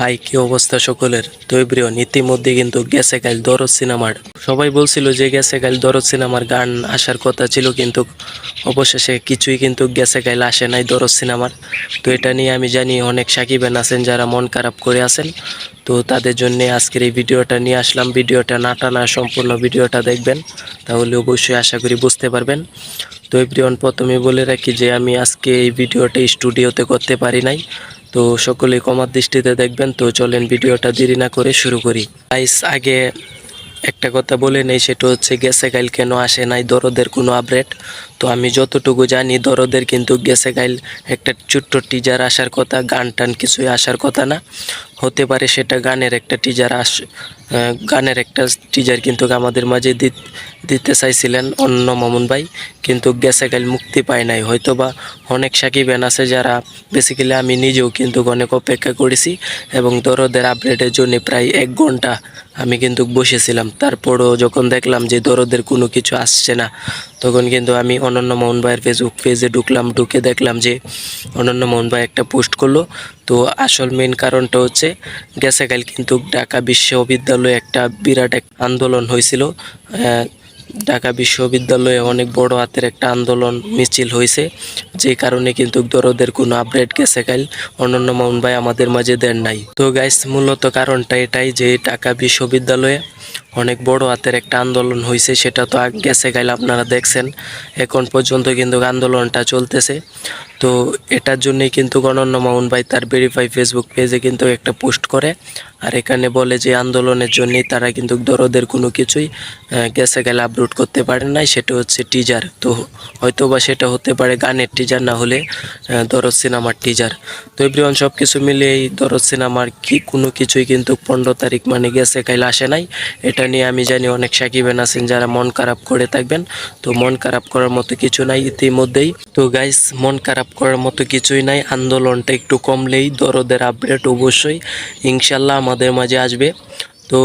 High, কি অবস্থা সকলের? তৈব্রিয়ন ইতিমধ্যে কিন্তু গেছে কাল দরদ সিনেমার। সবাই বলছিল যে গেছে কাল দরদ সিনেমার গান আসার কথা ছিল, কিন্তু অবশেষে কিছুই কিন্তু গেছে কাল আসে নাই দরদ সিনেমার। তো এটা নিয়ে আমি জানি অনেক সাকিবেন আছেন যারা মন খারাপ করে আছেন। তো তাদের জন্য আজকের এই ভিডিওটা নিয়ে আসলাম। ভিডিওটা না টানা সম্পূর্ণ ভিডিওটা দেখবেন, তাহলে অবশ্যই আশা করি বুঝতে পারবেন। তো এভরিওয়ান প্রথমে বলে রাখি যে আমি আজকে এই ভিডিওটা স্টুডিওতে করতে পারি নাই। তো সকলে কমার দৃষ্টিতে দেখবেন। তো চলেন ভিডিওটা দেরি না করে শুরু করি। আইস আগে একটা কথা বলে নেই, সেটা হচ্ছে গেছে গাইল কেন আসে নাই, দরদের কোনো আপডেট তো আমি যতটুকু জানি দরদের কিন্তু গেছে গাইল একটা ছোট্ট টিজার আসার কথা, গান টান কিছুই আসার কথা না। হতে পারে সেটা গানের একটা টিজার আস গানের একটা টিজার কিন্তু আমাদের মাঝে দিতে চাইছিলেন অন্য মামুন ভাই, কিন্তু গেছে গাইল মুক্তি পায় নাই। হয়তো বা অনেক সাকিবেন আছে যারা বেসিক্যালি আমি নিজেও কিন্তু অনেক অপেক্ষা করেছি এবং দরদের আপডেটের জন্য প্রায় এক ঘণ্টা আমি কিন্তু বসেছিলাম। তারপরও যখন দেখলাম যে দরদের কোনো কিছু আসছে না, তখন কিন্তু আমি অনন্য মোহন ভাইয়ের ফেসবুক পেজে ঢুকলাম, ঢুকে দেখলাম যে অনন্য মোহন ভাই একটা পোস্ট করল। তো আসল মেন কারণটা হচ্ছে গেছেকাল কিন্তু ঢাকা বিশ্ববিদ্যালয়ে একটা বিরাট এক আন্দোলন হয়েছিল। ঢাকা বিশ্ববিদ্যালয়ে অনেক বড় হাতের একটা আন্দোলন মিছিল হয়েছে, যে কারণে কিন্তু দরদের কোনো আপডেট গেছে কাল। অনন্য মোহন ভাই আমাদের মাঝে দেন নাই। তো গাইস মূলত কারণটা এটাই যে ঢাকা বিশ্ববিদ্যালয়ে অনেক বড় হাতের একটা আন্দোলন হয়েছে সেটা তো গেছে গাইলে আপনারা দেখছেন। এখন পর্যন্ত কিন্তু আন্দোলনটা চলতেছে। তো এটার জন্যই কিন্তু অনন্য মোহন ভাই তার ভেরিফাই ফেসবুক পেজে কিন্তু একটা পোস্ট করে। আর এখানে বলে যে আন্দোলনের জন্যই তারা কিন্তু দরদের কোনো কিছুই গেছে গেলে আপলোড করতে পারে নাই। সেটা হচ্ছে টিজার তো হয়তো বা সেটা হতে পারে গানের টিজার না হলে দরদ সিনেমার টিজার তো এভরিওয়ান সব কিছু মিলিয়ে এই দরদ সিনেমার কি কোনো কিছুই কিন্তু পনেরো তারিখ মানে গেছে কাইল আসে নাই। এটা নিয়ে আমি জানি অনেক সাকিবেন আছেন যারা মন খারাপ করে থাকবেন। তো মন খারাপ করার মতো কিছু নাই ইতিমধ্যেই। তো গাইস মন খারাপ করার মতো কিছুই নাই। আন্দোলনটা একটু কমলেই দরদের আপডেট অবশ্যই। ইনশাল্লাহ আমাদের মাঝে আসবে। তো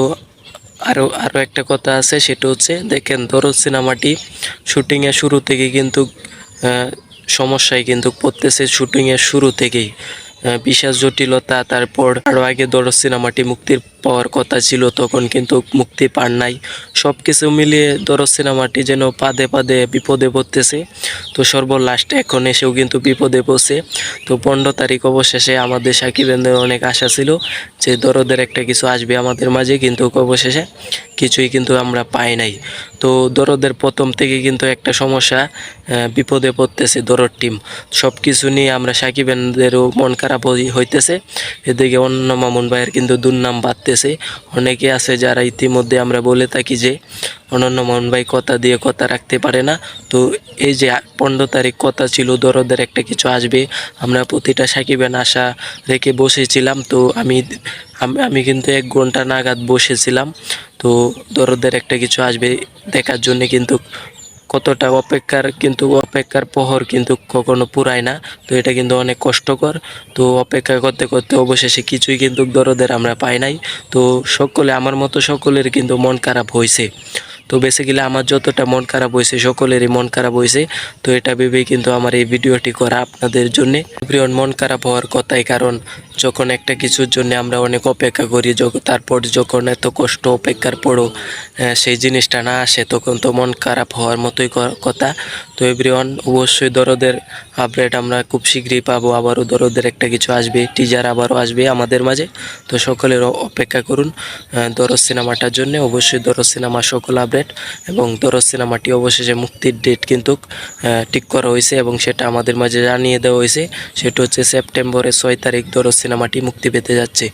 আরও আরও একটা কথা আছে, সেটা হচ্ছে, দেখেন দরদ সিনেমাটি শুটিংয়ের শুরু থেকে কিন্তু সমস্যায় কিন্তু পড়তেছে শুটিংয়ের শুরু থেকেই। বিশেষ জটিলতা, তারপর আরও আগে দরদ সিনেমাটি মুক্তির পাওয়ার কথা ছিল, তখন কিন্তু মুক্তি পান নাই। সব কিছু মিলিয়ে দরদ সিনেমাটি যেন পাদে পাদে বিপদে পড়তেছে। তো সর্ব সর্বলাস্ট এখন এসেও কিন্তু বিপদে পড়ছে। তো পনেরো তারিখ অবশেষে আমাদের সাকিবেন্দ্রের অনেক আশা ছিল যে দরদের একটা কিছু আসবে আমাদের মাঝে, কিন্তু অবশেষে কিছুই কিন্তু আমরা পাই নাই। তো দরদের প্রথম থেকে কিন্তু একটা সমস্যা বিপদে পড়তেছে দরদ টিম সব কিছু নিয়ে আমরা সাকিবেনদেরও মন খারাপ হই- হইতেছে। এদিকে অন্য মামুন ভাইয়ের কিন্তু দুর্নাম বাড়তেছে। অনেকে আছে যারা ইতিমধ্যে আমরা বলে থাকি যে অনন্য মোহন ভাই কথা দিয়ে কথা রাখতে পারে না। তো এই যে পনেরো তারিখ কথা ছিল, দরদের একটা কিছু আসবে। আমরা প্রতিটা সাকিবেন আশা রেখে বসেছিলাম। তো আমি আমি আমি কিন্তু এক ঘণ্টা নাগাদ বসেছিলাম। তো দরদের একটা কিছু আসবে দেখার জন্য কিন্তু কতটা অপেক্ষার, কিন্তু অপেক্ষার প্রহর কিন্তু কখনো পুরায় না। তো এটা কিন্তু অনেক কষ্টকর। তো অপেক্ষা করতে করতে অবশেষে কিছুই কিন্তু দরদের আমরা পাই নাই। তো সকলে, আমার মতো সকলের কিন্তু মন খারাপ হয়েছে তো বেসিক্যালি আমার যতটা মন খারাপ হয়েছে, সকলেরই মন খারাপ হয়েছে, তো এটা ভেবেই কিন্তু আমার এই ভিডিওটি করা আপনাদের জন্যে। প্রিয় মন খারাপ হওয়ার কথাই কারণ যখন একটা কিছুর জন্য আমরা অনেক অপেক্ষা করি তারপর যখন এত কষ্ট অপেক্ষার পরও সেই জিনিসটা না আসে, তখন তো মন খারাপ হওয়ার মতোই কথা। তো এভরিওয়ান, অবশ্যই দরদের আপডেট আমরা খুব শীঘ্রই পাবো। আবারও দরদের একটা কিছু আসবে টিজার আবারও আসবে আমাদের মাঝে। তো সকলের অপেক্ষা করুন দরদ সিনেমাটার জন্য। অবশ্যই দরদ সিনেমা সকল আপডেট এবং দরদ সিনেমাটি অবশেষে মুক্তির ডেট কিন্তু ঠিক করা হয়েছে এবং সেটা আমাদের মাঝে জানিয়ে দেওয়া হয়েছে। সেটা হচ্ছে সেপ্টেম্বরের ছয় তারিখ দরদ সিনেমাটি মুক্তি পেতে যাচ্ছে।